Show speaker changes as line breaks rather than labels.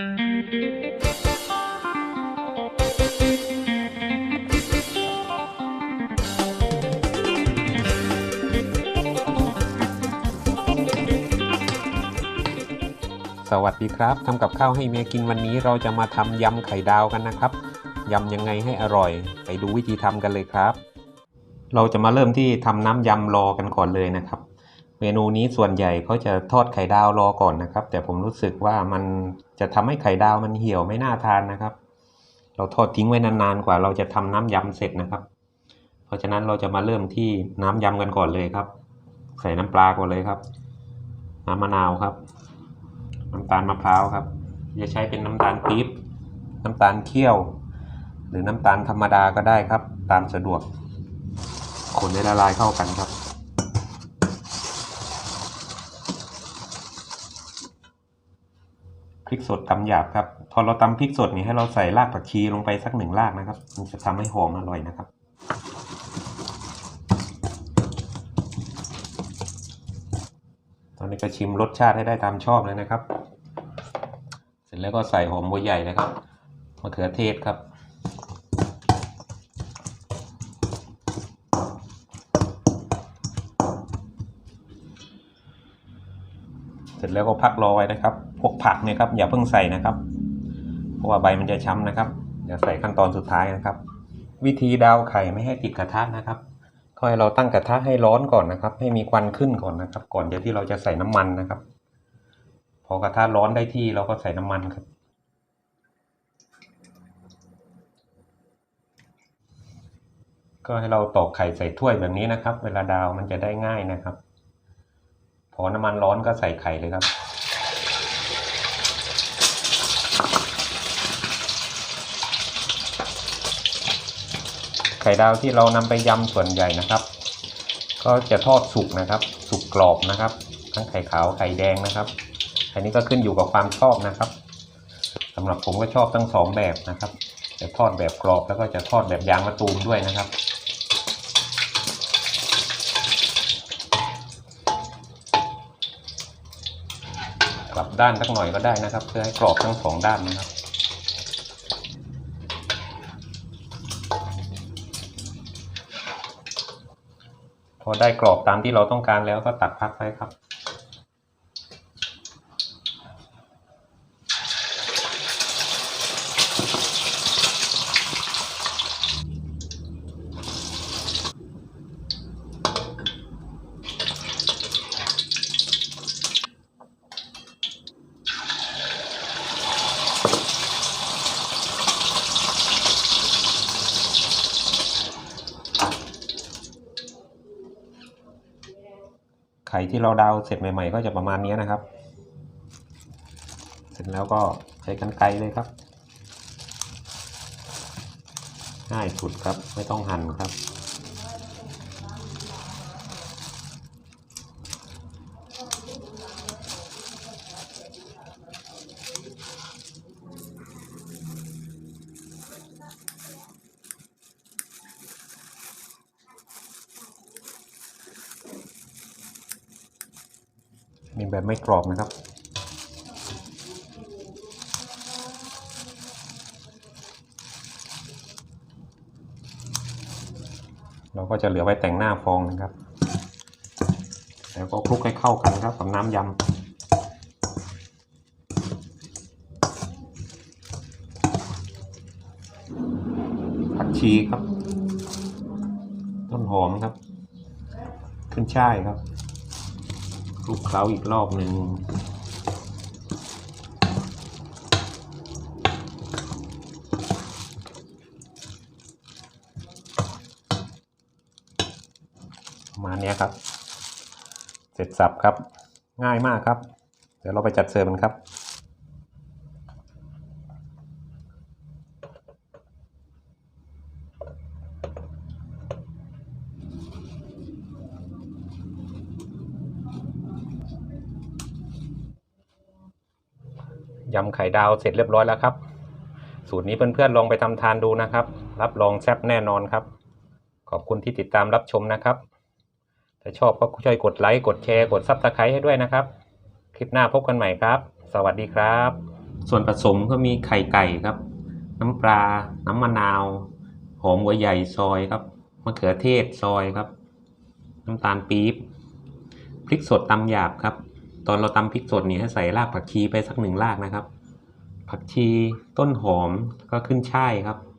สวัสดีครับทำกับข้าวให้เมียกินวันนี้เราจะมาทำยำไข่ดาวกันนะครับยำยังไงให้อร่อย ไปดูวิธีทำกันเลยครับ เราจะมาเริ่มที่ทำน้ำยำรอกันก่อนเลยนะครับ เมนูนี้ส่วนใหญ่เขาจะทอดไข่ดาวรอก่อนนะครับ แต่ผมรู้สึกว่ามันจะทำให้ไข่ดาวมันเหี่ยวไม่น่าทานนะครับ เราทอดทิ้งไว้นานๆกว่าเราจะทำน้ำยำเสร็จนะครับ เพราะฉะนั้นเราจะมาเริ่มที่น้ำยำกันก่อนเลยครับ ใส่น้ำปลาก่อนเลยครับ น้ำมะนาวครับ น้ำตาลมะพร้าวครับจะใช้เป็นน้ำตาลปี๊บน้ำตาลเคี่ยว หรือน้ำตาลธรรมดาก็ได้ครับ ตามสะดวกคนให้ละลายเข้ากันครับ พริกสดตำหยาบครับ พอเราตำพริกสดนี่ให้เราใส่รากผักชีลงไปสักหนึ่งรากนะครับ มันจะทำให้หอมอร่อยนะครับตอนนี้ก็ชิมรสชาติให้ได้ตามชอบเลยนะครับ เสร็จแล้วก็ใส่หอมบัวใหญ่นะครับมะเขือเทศครับเสร็จแล้วก็พักรอไว้นะครับ พวกผักเนี่ยครับอย่าเพิ่งใส่นะครับ เพราะว่าใบมันจะช้ำนะครับอย่าใส่ขั้นตอนสุดท้ายนะครับ วิธีดาวไข่ไม่ให้ติดกระทะนะครับก็ให้เราตั้งกระทะให้ร้อนก่อนนะครับ ให้มีควันขึ้นก่อนนะครับ ก่อนเดี๋ยวที่เราจะใส่น้ำมันนะครับ พอกระทะร้อนได้ที่เราก็ใส่น้ำมันครับ ก็ให้เราตอกไข่ใส่ถ้วยแบบนี้นะครับ เวลาดาวมันจะได้ง่ายนะครับ พอน้ำมันร้อนก็ใส่ไข่เลยครับ ข่ดาวที่เรานำไปยำส่วนใหญ่นะครับ ก็จะทอดสุกนะครับ สุกกรอบนะครับ ทั้งไข่ขาวไข่แดงนะครับ อันนี้ก็ขึ้นอยู่กับความชอบนะครับสำหรับผมก็ชอบทั้งสองแบบนะครับจะทอดแบบกรอบแล้วก็จะทอดแบบยางมะตูมด้วยนะครับกลับด้านสักหน่อยก็ได้นะครับ เพื่อให้กรอบทั้งสองด้านนะครับ พอได้กรอบตามที่เราต้องการแล้วก็ตัดพักไว้ครับ ไข่ที่เราดาวเสร็จใหม่ ๆ ก็จะประมาณนี้นะครับ เสร็จแล้วก็ใช้กันไกรเลยครับ ง่ายสุดครับไม่ต้องหั่นครับ มีแบบไม่กรอบนะครับ เราก็จะเหลือไว้แต่งหน้าฟองนะครับ แล้วก็คลุกให้เข้ากันครับกับน้ำยำผักชีครับ ต้นหอมครับ ขึ้นช่ายครับ คลุกเคล้าอีกรอบหนึ่งประมาณเนี้ยครับ เสร็จสับครับ ง่ายมากครับ เดี๋ยวเราไปจัดเสิร์ฟกันครับ ยำไข่ดาวเสร็จเรียบร้อยแล้วครับ สูตรนี้เพื่อนๆลองไปทำทานดูนะครับ รับรองแซ่บแน่นอนครับ ขอบคุณที่ติดตามรับชมนะครับ ถ้าชอบก็ช่วยกดไลค์กดแชร์กดซับสไครต์ให้ด้วยนะครับ คลิปหน้าพบกันใหม่ครับ สวัสดีครับ ส่วนผสมก็มีไข่ไก่ครับ น้ำปลา น้ำมะนาว หอมหัวใหญ่ซอยครับมะเขือเทศซอยครับ น้ำตาลปี๊บพริกสดตำหยาบครับ ตอนเราตำพริกสดนี่ให้ใส่รากผักชีไปสักหนึ่งรากนะครับ ผักชีต้นหอมก็ขึ้นช่ายครับ